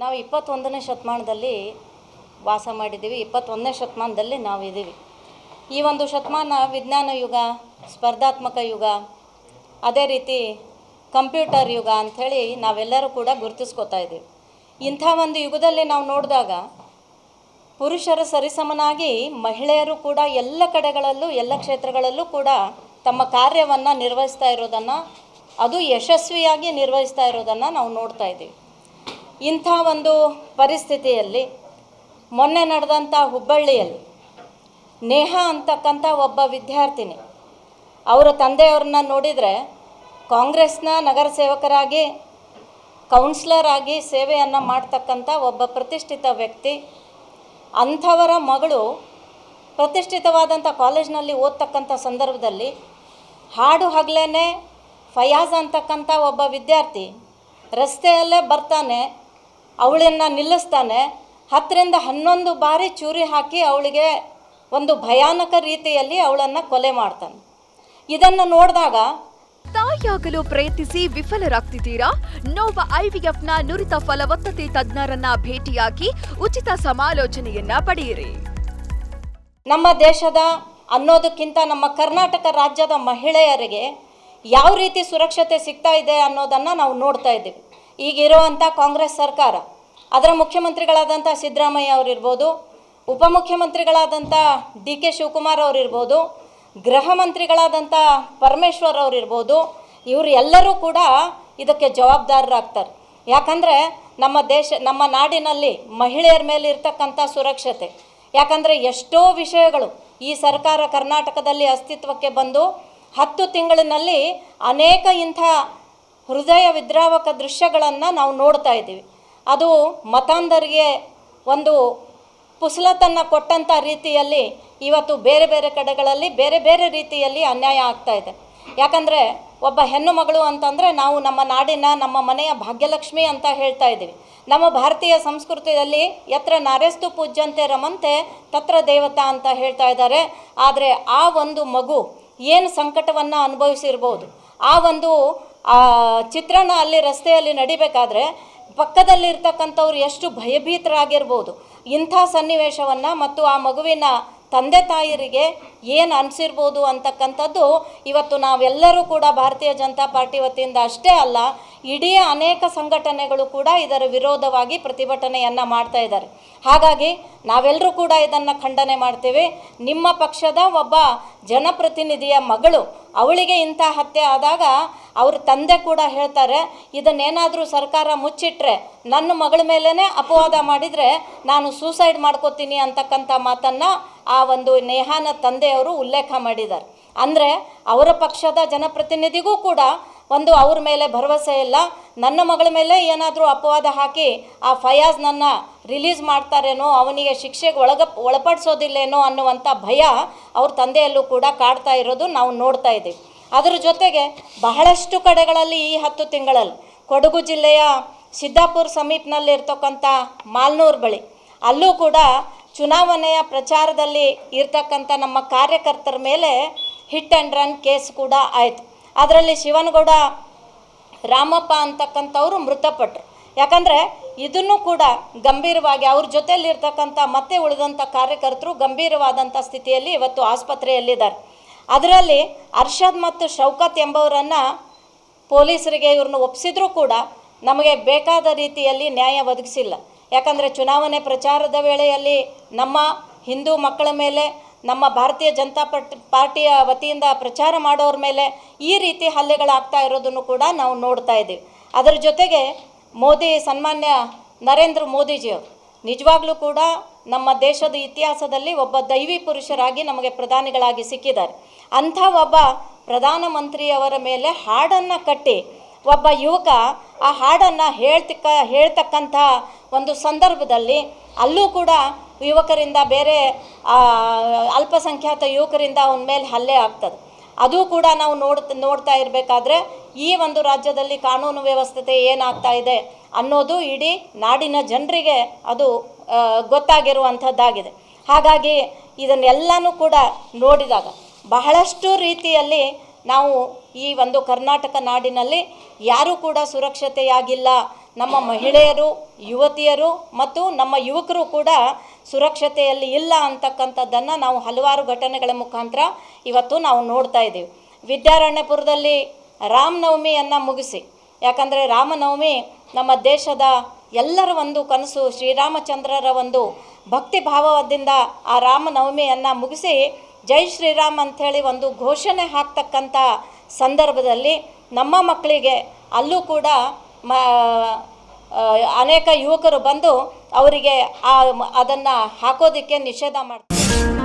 ನಾವು ಇಪ್ಪತ್ತೊಂದನೇ ಶತಮಾನದಲ್ಲಿ ವಾಸ ಮಾಡಿದ್ದೀವಿ. ಇಪ್ಪತ್ತೊಂದನೇ ಶತಮಾನದಲ್ಲಿ ನಾವಿದ್ದೀವಿ ಈ ಒಂದು ಶತಮಾನ ವಿಜ್ಞಾನ ಯುಗ, ಸ್ಪರ್ಧಾತ್ಮಕ ಯುಗ, ಅದೇ ರೀತಿ ಕಂಪ್ಯೂಟರ್ ಯುಗ ಅಂಥೇಳಿ ನಾವೆಲ್ಲರೂ ಕೂಡ ಗುರುತಿಸ್ಕೋತಾ ಇದ್ದೀವಿ. ಇಂಥ ಒಂದು ಯುಗದಲ್ಲಿ ನಾವು ನೋಡಿದಾಗ ಪುರುಷರ ಸರಿಸಮನಾಗಿ ಮಹಿಳೆಯರು ಕೂಡ ಎಲ್ಲ ಕಡೆಗಳಲ್ಲೂ, ಎಲ್ಲ ಕ್ಷೇತ್ರಗಳಲ್ಲೂ ಕೂಡ ತಮ್ಮ ಕಾರ್ಯವನ್ನು ನಿರ್ವಹಿಸ್ತಾ ಇರೋದನ್ನು, ಅದು ಯಶಸ್ವಿಯಾಗಿ ನಿರ್ವಹಿಸ್ತಾ ಇರೋದನ್ನು ನಾವು ನೋಡ್ತಾ ಇದ್ದೀವಿ. ಇಂಥ ಒಂದು ಪರಿಸ್ಥಿತಿಯಲ್ಲಿ ಮೊನ್ನೆ ನಡೆದಂಥ ಹುಬ್ಬಳ್ಳಿಯಲ್ಲಿ ನೇಹ ಅಂತಕ್ಕಂಥ ಒಬ್ಬ ವಿದ್ಯಾರ್ಥಿನಿ, ಅವರ ತಂದೆಯವ್ರನ್ನ ನೋಡಿದರೆ ಕಾಂಗ್ರೆಸ್ನ ನಗರ ಸೇವಕರಾಗಿ ಕೌನ್ಸ್ಲರ್ ಆಗಿ ಸೇವೆಯನ್ನು ಮಾಡ್ತಕ್ಕಂಥ ಒಬ್ಬ ಪ್ರತಿಷ್ಠಿತ ವ್ಯಕ್ತಿ. ಅಂಥವರ ಮಗಳು ಪ್ರತಿಷ್ಠಿತವಾದಂಥ ಕಾಲೇಜ್ನಲ್ಲಿ ಓದ್ತಕ್ಕಂಥ ಸಂದರ್ಭದಲ್ಲಿ ಹಾಡು ಹಗಲೇ ಫಯಾಜ್ ಅಂತಕ್ಕಂಥ ಒಬ್ಬ ವಿದ್ಯಾರ್ಥಿ ರಸ್ತೆಯಲ್ಲೇ ಬರ್ತಾನೆ ಅವಳನ್ನು ನಿಲ್ಲಿಸ್ತಾನೆ. ಹತ್ತರಿಂದ ಹನ್ನೊಂದು ಬಾರಿ ಚೂರಿ ಹಾಕಿ ಅವಳಿಗೆ ಒಂದು ಭಯಾನಕ ರೀತಿಯಲ್ಲಿ ಅವಳನ್ನು ಕೊಲೆ ಮಾಡ್ತಾನೆ. ಇದನ್ನು ನೋಡಿದಾಗ ತಾಯಿಯಾಗಲು ಪ್ರಯತ್ನಿಸಿ ವಿಫಲರಾಗ್ತಿದ್ದೀರಾ? ನೋವ ಐವಿಎಫ್ನ ನುರಿತ ಫಲವತ್ತತೆ ತಜ್ಞರನ್ನ ಭೇಟಿಯಾಗಿ ಉಚಿತ ಸಮಾಲೋಚನೆಯನ್ನ ಪಡೆಯಿರಿ. ನಮ್ಮ ದೇಶದ ಅನ್ನೋದಕ್ಕಿಂತ ನಮ್ಮ ಕರ್ನಾಟಕ ರಾಜ್ಯದ ಮಹಿಳೆಯರಿಗೆ ಯಾವ ರೀತಿ ಸುರಕ್ಷತೆ ಸಿಗ್ತಾ ಇದೆ ಅನ್ನೋದನ್ನು ನಾವು ನೋಡ್ತಾ ಇದ್ದೀವಿ. ಈಗಿರುವಂಥ ಕಾಂಗ್ರೆಸ್ ಸರ್ಕಾರ ಅದರ ಮುಖ್ಯಮಂತ್ರಿಗಳಾದಂಥ ಸಿದ್ದರಾಮಯ್ಯ ಅವರಿರ್ಬೋದು, ಉಪಮುಖ್ಯಮಂತ್ರಿಗಳಾದಂಥ ಡಿ ಕೆ ಶಿವಕುಮಾರ್ ಅವರಿರ್ಬೋದು, ಗೃಹ ಮಂತ್ರಿಗಳಾದಂಥ ಪರಮೇಶ್ವರ್ ಅವರಿರ್ಬೋದು, ಇವರು ಎಲ್ಲರೂ ಕೂಡ ಇದಕ್ಕೆ ಜವಾಬ್ದಾರರಾಗ್ತಾರೆ. ಯಾಕಂದರೆ ನಮ್ಮ ದೇಶ, ನಮ್ಮ ನಾಡಿನಲ್ಲಿ ಮಹಿಳೆಯರ ಮೇಲೆ ಇರ್ತಕ್ಕಂಥ ಸುರಕ್ಷತೆ, ಯಾಕಂದರೆ ಎಷ್ಟೋ ವಿಷಯಗಳು ಈ ಸರ್ಕಾರ ಕರ್ನಾಟಕದಲ್ಲಿ ಅಸ್ತಿತ್ವಕ್ಕೆ ಬಂದು ಹತ್ತು ತಿಂಗಳಿನಲ್ಲಿ ಅನೇಕ ಇಂಥ ಹೃದಯ ವಿದ್ರಾವಕ ದೃಶ್ಯಗಳನ್ನು ನಾವು ನೋಡ್ತಾ ಇದ್ದೀವಿ. ಅದು ಮತಾಂಧರಿಗೆ ಒಂದು ಪುಸಲತನ್ನು ಕೊಟ್ಟಂಥ ರೀತಿಯಲ್ಲಿ ಇವತ್ತು ಬೇರೆ ಬೇರೆ ಕಡೆಗಳಲ್ಲಿ ಬೇರೆ ಬೇರೆ ರೀತಿಯಲ್ಲಿ ಅನ್ಯಾಯ ಆಗ್ತಾ ಇದೆ. ಯಾಕಂದರೆ ಒಬ್ಬ ಹೆಣ್ಣು ಮಗಳು ಅಂತಂದರೆ ನಾವು ನಮ್ಮ ನಾಡಿನ ನಮ್ಮ ಮನೆಯ ಭಾಗ್ಯಲಕ್ಷ್ಮಿ ಅಂತ ಹೇಳ್ತಾ ಇದ್ದೀವಿ. ನಮ್ಮ ಭಾರತೀಯ ಸಂಸ್ಕೃತಿಯಲ್ಲಿ ಯತ್ರ ನಾರೆಸ್ತು ಪೂಜ್ಯಂತೆ ರಮಂತೆ ತತ್ರ ದೇವತಾ ಅಂತ ಹೇಳ್ತಾ ಇದ್ದಾರೆ. ಆದರೆ ಆ ಒಂದು ಮಗು ಏನು ಸಂಕಟವನ್ನು ಅನುಭವಿಸಿರ್ಬೋದು? ಆ ಒಂದು ಆ ಚಿತ್ರಣ ಅಲ್ಲಿ ರಸ್ತೆಯಲ್ಲಿ ನಡಿಬೇಕಾದ್ರೆ ಪಕ್ಕದಲ್ಲಿರ್ತಕ್ಕಂಥವ್ರು ಎಷ್ಟು ಭಯಭೀತರಾಗಿರ್ಬೋದು. ಇಂಥ ಸನ್ನಿವೇಶವನ್ನು ಮತ್ತು ಆ ಮಗುವಿನ ತಂದೆ ತಾಯರಿಗೆ ಏನು ಅನಿಸಿರ್ಬೋದು ಅಂತಕ್ಕಂಥದ್ದು ಇವತ್ತು ನಾವೆಲ್ಲರೂ ಕೂಡ ಭಾರತೀಯ ಜನತಾ ಪಾರ್ಟಿ ವತಿಯಿಂದ ಅಷ್ಟೇ ಅಲ್ಲ, ಇಡೀ ಅನೇಕ ಸಂಘಟನೆಗಳು ಕೂಡ ಇದರ ವಿರೋಧವಾಗಿ ಪ್ರತಿಭಟನೆಯನ್ನು ಮಾಡ್ತಾ ಇದ್ದಾರೆ. ಹಾಗಾಗಿ ನಾವೆಲ್ಲರೂ ಕೂಡ ಇದನ್ನು ಖಂಡನೆ ಮಾಡ್ತೀವಿ. ನಿಮ್ಮ ಪಕ್ಷದ ಒಬ್ಬ ಜನಪ್ರತಿನಿಧಿಯ ಮಗಳು ಅವಳಿಗೆ ಇಂಥ ಹತ್ಯೆ ಆದಾಗ ಅವ್ರ ತಂದೆ ಕೂಡ ಹೇಳ್ತಾರೆ, ಇದನ್ನೇನಾದರೂ ಸರ್ಕಾರ ಮುಚ್ಚಿಟ್ರೆ, ನನ್ನ ಮಗಳ ಮೇಲೇ ಅಪವಾದ ಮಾಡಿದರೆ ನಾನು ಸೂಸೈಡ್ ಮಾಡ್ಕೋತೀನಿ ಅಂತಕ್ಕಂಥ ಮಾತನ್ನು ಆ ಒಂದು ನೇಹಾನ ತಂದೆಯವರು ಉಲ್ಲೇಖ ಮಾಡಿದ್ದಾರೆ. ಅಂದರೆ ಅವರ ಪಕ್ಷದ ಜನಪ್ರತಿನಿಧಿಗೂ ಕೂಡ ಒಂದು ಅವ್ರ ಮೇಲೆ ಭರವಸೆ ಇಲ್ಲ. ನನ್ನ ಮಗಳ ಮೇಲೆ ಏನಾದರೂ ಅಪವಾದ ಹಾಕಿ ಆ ಫಯಾಜ್ ನನ್ನ ರಿಲೀಸ್ ಮಾಡ್ತಾರೇನೋ, ಅವನಿಗೆ ಶಿಕ್ಷೆಗೆ ಒಳಗ ಒಳಪಡಿಸೋದಿಲ್ಲೇನೋ ಅನ್ನುವಂಥ ಭಯ ಅವ್ರ ತಂದೆಯಲ್ಲೂ ಕೂಡ ಕಾಡ್ತಾ ಇರೋದು ನಾವು ನೋಡ್ತಾ ಇದ್ದೀವಿ. ಅದರ ಜೊತೆಗೆ ಬಹಳಷ್ಟು ಕಡೆಗಳಲ್ಲಿ ಈ ಹತ್ತು ತಿಂಗಳಲ್ಲಿ ಕೊಡಗು ಜಿಲ್ಲೆಯ ಸಿದ್ದಾಪುರ ಸಮೀಪನಲ್ಲಿ ಇರ್ತಕ್ಕಂಥ ಮಾಲ್ನೂರು ಬಳಿ ಅಲ್ಲೂ ಕೂಡ ಚುನಾವಣೆಯ ಪ್ರಚಾರದಲ್ಲಿ ಇರ್ತಕ್ಕಂಥ ನಮ್ಮ ಕಾರ್ಯಕರ್ತರ ಮೇಲೆ ಹಿಟ್ ಆ್ಯಂಡ್ ರನ್ ಕೇಸ್ ಕೂಡ ಆಯಿತು. ಅದರಲ್ಲಿ ಶಿವನಗೌಡ ರಾಮಪ್ಪ ಅಂತಕ್ಕಂಥವ್ರು ಮೃತಪಟ್ಟರು ಯಾಕಂದರೆ ಇದನ್ನು ಕೂಡ ಗಂಭೀರವಾಗಿ ಅವ್ರ ಜೊತೆಯಲ್ಲಿರ್ತಕ್ಕಂಥ ಮತ್ತೆ ಉಳಿದಂಥ ಕಾರ್ಯಕರ್ತರು ಗಂಭೀರವಾದಂಥ ಸ್ಥಿತಿಯಲ್ಲಿ ಇವತ್ತು ಆಸ್ಪತ್ರೆಯಲ್ಲಿದ್ದಾರೆ. ಅದರಲ್ಲಿ ಅರ್ಷದ್ ಮತ್ತು ಶೌಕತ್ ಎಂಬವರನ್ನು ಪೊಲೀಸರಿಗೆ ಇವ್ರನ್ನ ಒಪ್ಪಿಸಿದ್ರೂ ಕೂಡ ನಮಗೆ ಬೇಕಾದ ರೀತಿಯಲ್ಲಿ ನ್ಯಾಯ ಒದಗಿಸಿಲ್ಲ. ಯಾಕಂದರೆ ಚುನಾವಣೆ ಪ್ರಚಾರದ ವೇಳೆಯಲ್ಲಿ ನಮ್ಮ ಹಿಂದೂ ಮಕ್ಕಳ ಮೇಲೆ, ನಮ್ಮ ಭಾರತೀಯ ಜನತಾ ಪಾರ್ಟಿ ಪಾರ್ಟಿಯ ವತಿಯಿಂದ ಪ್ರಚಾರ ಮಾಡೋರ ಮೇಲೆ ಈ ರೀತಿ ಹಲ್ಲೆಗಳಾಗ್ತಾ ಇರೋದನ್ನು ಕೂಡ ನಾವು ನೋಡ್ತಾ ಇದ್ದೀವಿ. ಅದರ ಜೊತೆಗೆ ಮೋದಿ, ಸನ್ಮಾನ್ಯ ನರೇಂದ್ರ ಮೋದಿಜಿಯವರು ನಿಜವಾಗ್ಲೂ ಕೂಡ ನಮ್ಮ ದೇಶದ ಇತಿಹಾಸದಲ್ಲಿ ಒಬ್ಬ ದೈವಿ ಪುರುಷರಾಗಿ ನಮಗೆ ಪ್ರಧಾನಿಗಳಾಗಿ ಸಿಕ್ಕಿದ್ದಾರೆ. ಅಂಥ ಒಬ್ಬ ಪ್ರಧಾನಮಂತ್ರಿಯವರ ಮೇಲೆ ಹಾಡನ್ನು ಕಟ್ಟಿ ಒಬ್ಬ ಯುವಕ ಆ ಹಾಡನ್ನು ಹೇಳ್ತಿಕ್ಕ, ಹೇಳ್ತಕ್ಕಂಥ ಒಂದು ಸಂದರ್ಭದಲ್ಲಿ ಅಲ್ಲೂ ಕೂಡ ಯುವಕರಿಂದ ಬೇರೆ ಅಲ್ಪಸಂಖ್ಯಾತ ಯುವಕರಿಂದ ಅವನ ಮೇಲೆ ಹಲ್ಲೆ ಆಗ್ತದೆ. ಅದು ಕೂಡ ನಾವು ನೋಡ್, ನೋಡ್ತಾ ಇರಬೇಕಾದ್ರೆ ಈ ಒಂದು ರಾಜ್ಯದಲ್ಲಿ ಕಾನೂನು ವ್ಯವಸ್ಥೆ ಏನಾಗ್ತಾ ಇದೆ ಅನ್ನೋದು ಇಡೀ ನಾಡಿನ ಜನರಿಗೆ ಅದು ಗೊತ್ತಾಗಿರುವಂಥದ್ದಾಗಿದೆ. ಹಾಗಾಗಿ ಇದನ್ನೆಲ್ಲನೂ ಕೂಡ ನೋಡಿದಾಗ ಬಹಳಷ್ಟು ರೀತಿಯಲ್ಲಿ ನಾವು ಈ ಒಂದು ಕರ್ನಾಟಕ ನಾಡಿನಲ್ಲಿ ಯಾರೂ ಕೂಡ ಸುರಕ್ಷತೆಯಾಗಿಲ್ಲ. ನಮ್ಮ ಮಹಿಳೆಯರು, ಯುವತಿಯರು ಮತ್ತು ನಮ್ಮ ಯುವಕರು ಕೂಡ ಸುರಕ್ಷತೆಯಲ್ಲಿ ಇಲ್ಲ ಅಂತಕ್ಕಂಥದ್ದನ್ನು ನಾವು ಹಲವಾರು ಘಟನೆಗಳ ಮುಖಾಂತರ ಇವತ್ತು ನಾವು ನೋಡ್ತಾ ಇದ್ದೀವಿ. ವಿದ್ಯಾರಣ್ಯಪುರದಲ್ಲಿ ರಾಮನವಮಿಯನ್ನು ಮುಗಿಸಿ. ಯಾಕಂದರೆ ರಾಮನವಮಿ ನಮ್ಮ ದೇಶದ ಎಲ್ಲರ ಒಂದು ಕನಸು ಶ್ರೀರಾಮಚಂದ್ರರ ಒಂದು ಭಕ್ತಿ ಭಾವದಿಂದ ಆ ರಾಮನವಮಿಯನ್ನು ಮುಗಿಸಿ ಜೈ ಶ್ರೀರಾಮ್ ಅಂಥೇಳಿ ಒಂದು ಘೋಷಣೆ ಹಾಕ್ತಕ್ಕಂಥ ಸಂದರ್ಭದಲ್ಲಿ ನಮ್ಮ ಮಕ್ಕಳಿಗೆ ಅಲ್ಲೂ ಕೂಡ ಮ ಅನೇಕ ಯುವಕರು ಬಂದು ಅವರಿಗೆ ಆ, ಅದನ್ನು ಹಾಕೋದಕ್ಕೆ ನಿಷೇಧ ಮಾಡ್ತಾರೆ.